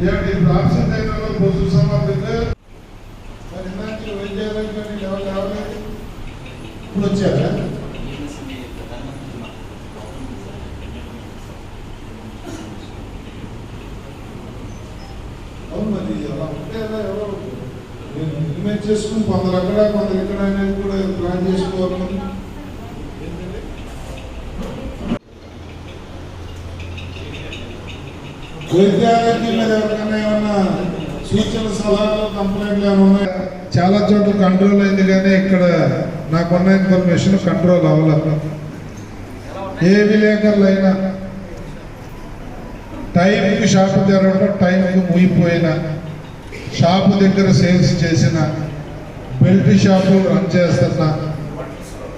ఏమిటి సమర్థితే మరి ఇందాక వెయిట్ చేయాలని కానీ ఎవరు రావలేదు ఇప్పుడు వచ్చారా అవును మరి అలా ఉంటే అలా ఎవరు నేను ఇన్వెస్ట్ చేసుకుని కొందరు అక్కడ కొందరు ఇక్కడ అనేది కూడా ప్లాన్ చేసుకోవాలి. మరి. మీద ఎవరికైనా ఏమన్నా సూచన సలహాలు కంప్లైంట్లు ఏమన్నా చాలా చోట్ల కంట్రోల్ అయింది కానీ ఇక్కడ నాకున్న ఇన్ఫర్మేషన్ కంట్రోల్ అవ్వలేదు ఏ విలేకరులు అయినా టైంకి షాపు తెరవడం టైంకి ముగిపోయిన. షాపు దగ్గర సేల్స్ చేసిన. బెల్ట్ షాపు రన్ చేస్తున్న.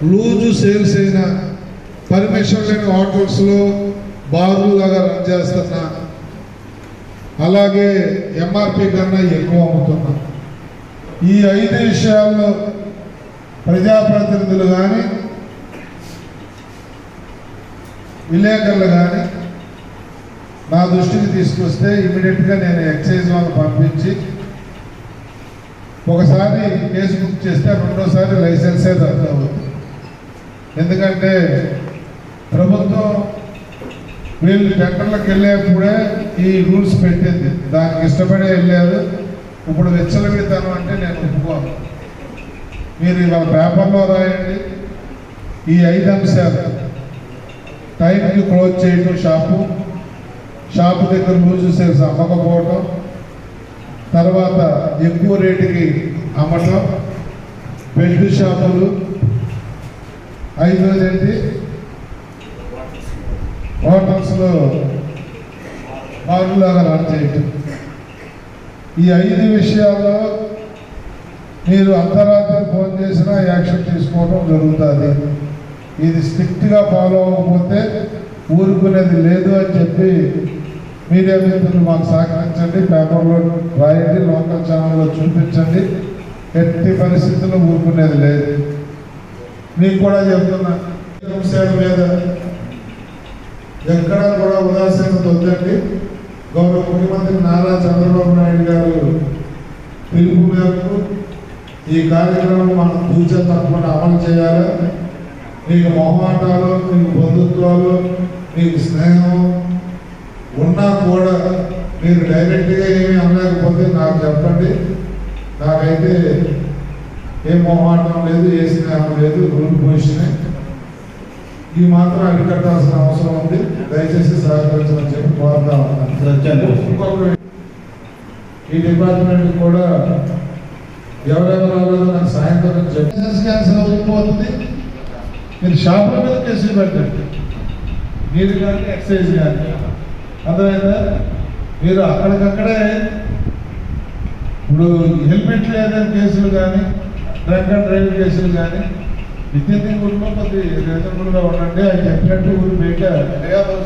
లూజు సేల్స్ అయిన. పర్మిషన్ లేని హోటల్స్లో బార్లు లాగా రన్ చేస్తున్నా. అలాగే ఎంఆర్పి కన్నా ఎక్కువ అమ్ముతున్నాం. ఈ ఐదు విషయాల్లో ప్రజాప్రతినిధులు కానీ విలేకరులు కానీ నా దృష్టికి తీసుకొస్తే ఇమీడియట్గా నేను ఎక్సైజ్ వాళ్ళని పంపించి ఒకసారి కేసు బుక్ చేస్తే రెండోసారి లైసెన్సే రద్దు అవుతుంది ఎందుకంటే ప్రభుత్వం వీళ్ళు టెండర్లకు వెళ్ళేప్పుడే ఈ రూల్స్ పెట్టింది. దానికి ఇష్టపడే వెళ్ళారు ఇప్పుడు వెచ్చలవిడతాను అంటే నేను ఒప్పుకోను. మీరు ఇవాళ పేపర్లో రాయండి. ఈ ఐదు అంశాలు. టైంకి క్లోజ్ చేయటం షాపు. షాపు దగ్గర లూజు సేల్స్ అమ్మకపోవటం తర్వాత ఎక్కువ రేటుకి అమ్మటం. బెల్ట్ షాపులు. ఐదోది ఏంటి? హోటల్స్లో బారులాగా రన్ చేయటం. ఈ ఐదు విషయాల్లో మీరు అర్ధరాత్రి ఫోన్ చేసినా యాక్షన్ తీసుకోవడం జరుగుతుంది. ఇది స్ట్రిక్ట్గా ఫాలో అవ్వకపోతే ఊరుకునేది లేదు అని చెప్పి మీడియా మిత్రులు మాకు సహకరించండి పేపర్లో రాయండి లోకల్ ఛానల్లో చూపించండి. ఎట్టి పరిస్థితుల్లో ఊరుకునేది లేదు. మీకు కూడా చెప్తున్నా మీద ఎక్కడ కూడా ఉదాసీనత వద్దండి. గౌరవ ముఖ్యమంత్రి నారా చంద్రబాబు నాయుడు గారు పిలుపు మేరకు ఈ కార్యక్రమం మనం పూజ తప్పకుండా అమలు చేయాలి. మీకు మొహమాటాలు మీకు బంధుత్వాలు మీకు స్నేహం ఉన్నా కూడా మీరు డైరెక్ట్గా ఏమి అనలేకపోతే నాకు చెప్పండి. నాకైతే ఏ మొహమాటం లేదు ఏ స్నేహం లేదు రూల్ పొజిషన్ ఈ మాత్రం అరికట్టాల్సిన అవసరం ఉంది. దయచేసి సహకరించమని చెప్పి కోరుతా ఉన్నాను. ఈ డిపార్ట్మెంట్ కూడా ఎవరెవరు రాలేదో నాకు సాయంత్రం చెప్పి క్యాన్సర్ అయిపోతుంది. మీరు షాపుల మీద కేసులు పెట్టండి. మీరు కానీ ఎక్సైజ్ కానీ. అర్థమైందా? మీరు అక్కడికక్కడే ఇప్పుడు హెల్మెట్ లేదని కేసులు కానీ డ్రంక్ అండ్ డ్రైవ్ కేసులు కానీ విద్యుత్ ఊరిలో కొద్ది రీజనబుల్గా ఉండండి ఆయన చెప్పినట్టు ఊరు బయట.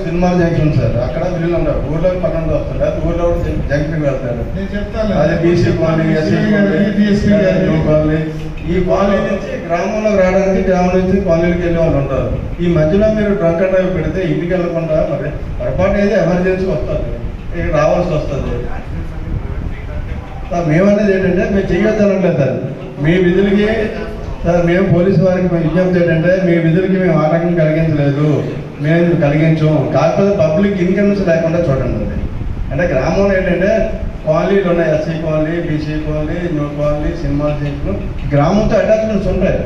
సినిమా జంక్షన్ సార్ అక్కడ వీళ్ళు ఉన్నారు. ఊర్లో పన్నెండు వస్తారు. అది ఊర్లో కూడా జంక్షన్ వెళ్తారు. నేను చెప్తాను. అది బీసీ కాలనీ ఎస్సీ కాలనీ ఈ కాలనీ నుంచి గ్రామంలోకి రావడానికి గ్రామం నుంచి కాలనీకి వెళ్ళే వాళ్ళు ఉంటారు. ఈ మధ్యలో మీరు డ్రంక్ డ్రైవ్ పెడితే ఇంటికి వెళ్ళకుండా మరి పొరపాటు అయితే ఎమర్జెన్సీ వస్తుంది. ఇక రావాల్సి వస్తుంది. మేమనేది ఏంటంటే మేము చేయొద్దనట్లేదు సార్. మీ విధులకి సార్ మేము పోలీసు వారికి మేము విజ్ఞప్తి ఏంటంటే మీ విధులకి మేము ఆటంకం కలిగించలేదు. మేము కలిగించం? కాకపోతే పబ్లిక్ ఇన్కమ్స్ లేకుండా చూడండి. అంటే గ్రామంలో ఏంటంటే కాలనీలు ఉన్నాయి. SC colony BC colony new colony cinema సీట్లు. గ్రామంతో అటాచ్మెంట్స్ ఉంటాయి.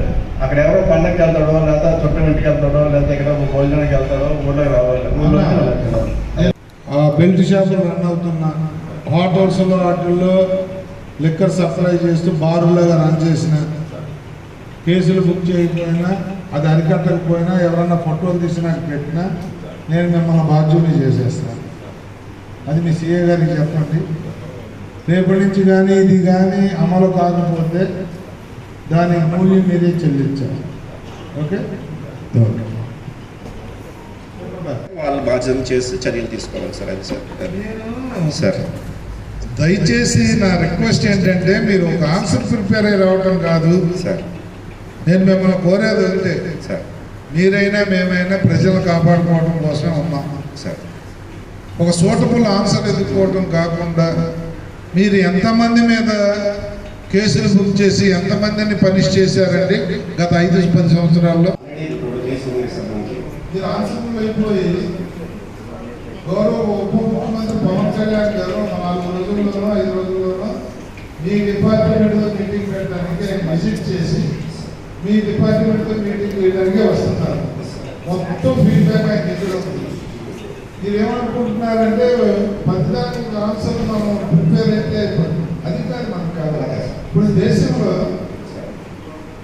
అక్కడ ఎవరో పండగకి వెళ్తాడో లేదా చుట్టం ఇంటికి వెళ్తాడో లేదా ఇక్కడ భోజనానికి వెళ్తాడో ఊళ్ళోకి రావాలి ఊళ్ళో ఆ బెల్ట్ షాపులు రన్ అవుతున్న హోటల్స్లో వాటిల్లో లిక్కర్ సప్లై చేస్తూ బారులాగా రన్ చేసిన కేసులు బుక్ చేయకపోయినా అది అరికట్టకపోయినా ఎవరన్నా ఫోటోలు తీసి నాకు పెట్టినా నేను మిమ్మల్ని బాధ్యుని చేసేస్తాను అది మీ సీఏ గారికి చెప్పండి. రేపటి నుంచి కానీ ఇది కానీ అమలు కాకపోతే దాని మూల్యం మీరే చెల్లించాలి. ఓకే? వాళ్ళు బాధ్యత చేసి చర్యలు తీసుకోవాలి సార్ అది సార్. సార్. దయచేసి నా రిక్వెస్ట్ ఏంటంటే మీరు ఒక ఆన్సర్ ప్రిపేర్ అయ్యి రావటం కాదు. సార్. నేను మిమ్మల్ని కోరేది ఒకటే సార్. మీరైనా మేమైనా ప్రజలు కాపాడుకోవడం కోసమే ఉన్నాం. సార్. ఒక సూటబుల్ ఆన్సర్ ఎదుర్కోవడం కాకుండా మీరు ఎంతమంది మీద కేసులు బుక్ చేసి ఎంతమందిని పనిష్ చేశారండి గత ఐదు పది సంవత్సరాల్లో? మీరు ఆన్సర్లు అయిపోయి గౌరవ ఉప ముఖ్యమంత్రి పవన్ కళ్యాణ్ గారు నాలుగు రోజుల్లోనో ఐదు రోజుల్లోనో మీ డిపార్ట్మెంట్తో మీటింగ్ పెట్టడానికి విజిట్ చేసి మీ డిపార్ట్మెంట్తో మీటింగ్ చేయడానికి వస్తున్నారు. మొత్తం ఫీడ్బ్యాక్ ఆయన దగ్గర మీరు ఏమనుకుంటున్నారంటే పద్నాలుగు ఆన్సర్లు మనం ప్రిపేర్ అయితే అది కాదు మనకు కావాలి ఇప్పుడు దేశంలో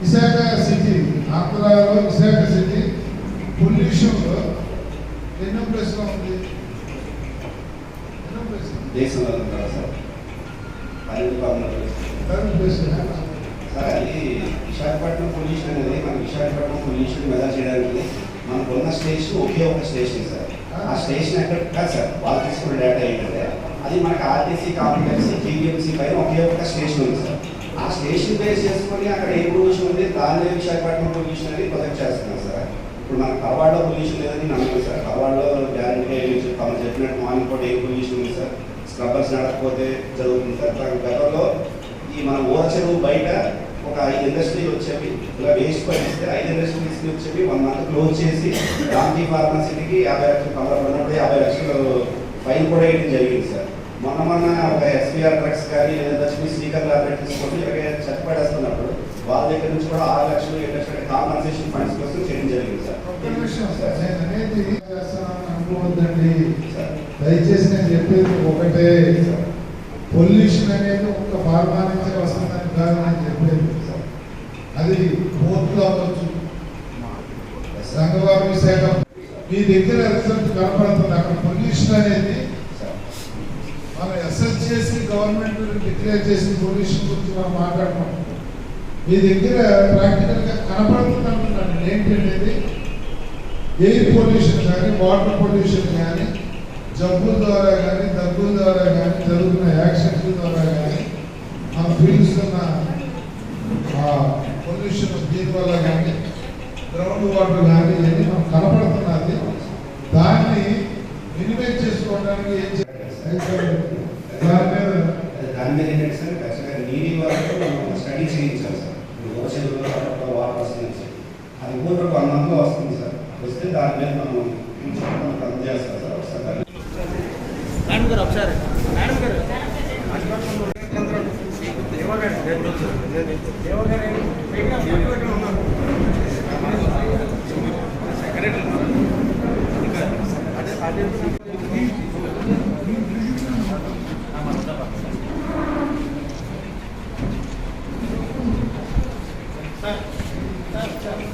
విశాఖ సిటీ ఆంధ్రాలో విశాఖ సిటీ పొల్యూషన్లో ఎన్నో ప్లేస్లో ఉంది. ఎన్నో ప్లేస్ దేశంలో పన్నెండు ప్లేస్ అది విశాఖపట్నం పొల్యూషన్ అనేది మన విశాఖపట్నం పొల్యూషన్ మెజర్ చేయడానికి మనకు ఉన్న స్టేషన్ ఒకే ఒక స్టేషన్ సార్. ఆ స్టేషన్ ఎక్కడ కాదు సార్. వాళ్ళు తీసుకున్న డేటా ఏంటంటే అది మనకి ఆర్టీసీ కాంప్లెక్స్ జీబీఎంసీ పైన ఒకే ఒక స్టేషన్ ఉంది సార్. ఆ స్టేషన్ బేస్ చేసుకొని అక్కడ ఏ పొల్యూషన్ ఉంది దాన్ని విశాఖపట్నం పొల్యూషన్ అనేది ప్రొజెక్ట్ చేస్తున్నాం సార్. ఇప్పుడు మనకు కవాడలో పొల్యూషన్ లేదని నమ్మకం సార్. కవాడలో గ్యారెంటీ ఏమి చెప్పినట్టు మార్నింగ్ పూట ఏ పొల్యూషన్ ఉంది సార్. స్క్రబ్బర్స్ నడకపోతే జరుగుతుంది సార్. నాకు గతంలో ఈ మన ఓచరు చెరువు బయట ఒక ఐదు ఇండస్ట్రీలు వచ్చేవి. ఇలా వేస్ట్ పడిస్తే ఐదు ఇండస్ట్రీస్ వచ్చేవి వన్ మంత్ క్లోజ్ చేసి గాంధీ ఫార్మసీకి యాభై లక్షలు కమలం యాభై లక్షలు ఫైన్ కూడా వేయడం జరిగింది సార్. మొన్న మొన్న ఒక ఎస్పీఆర్ డ్రగ్స్ కానీ లేదా లక్ష్మీ స్పీకర్ లాబరేటరీస్ కొన్ని ఇలాగే చచ్చిపడేస్తున్నప్పుడు వాళ్ళ దగ్గర నుంచి కూడా ఆరు లక్షలు ఏడు లక్షల కాంపన్సేషన్ ఫండ్స్ కోసం చేయడం జరిగింది సార్. నేను సార్ దయచేసి నేను చెప్పేది ఒకటే. పొల్యూషన్ అనేది ఒక ఫార్మా నుంచి వస్తుందని కాదు నేను అది పోర్టులో అవ్వచ్చు. రంగబాబు శాఖ మీ దగ్గర రిజల్ట్ కనపడుతుంది. అక్కడ పొల్యూషన్ అనేది మనం అసెస్ చేసి గవర్నమెంట్ డిక్లేర్ చేసిన పొల్యూషన్ గురించి మనం మాట్లాడుతున్నాం. మీ దగ్గర ప్రాక్టికల్గా కనపడుతుంది అంటున్నాను అనేది ఎయిర్ పొల్యూషన్ కానీ వాటర్ పొల్యూషన్ కానీ జబ్బుల ద్వారా కానీ దగ్గుల ద్వారా కానీ జరుగుతున్న యాక్సిడెంట్ల ద్వారా కానీ మన ఫీల్డ్స్ ఉన్న దీని వల్ల కానీ గ్రౌండ్ వాటర్ కానీ ఇవన్నీ మనం కనపడుతున్నది దాన్ని మినిమైజ్ చేసుకోవడానికి ఏం చేయాలి? దాని మీద దాని మీద ఏంటంటే సార్ ఖచ్చితంగా నీటి వరకు మనం స్టడీ చేయించాలి సార్. ఇప్పుడు వాటర్ వస్తుంది సార్. అది కూడా వన్ మంత్లో వస్తుంది సార్. వస్తే దాని మీద మనం అందజేస్తాం సార్. ఒకసారి మేడం గారు ఒకసారి మేడం గారు దేవగారి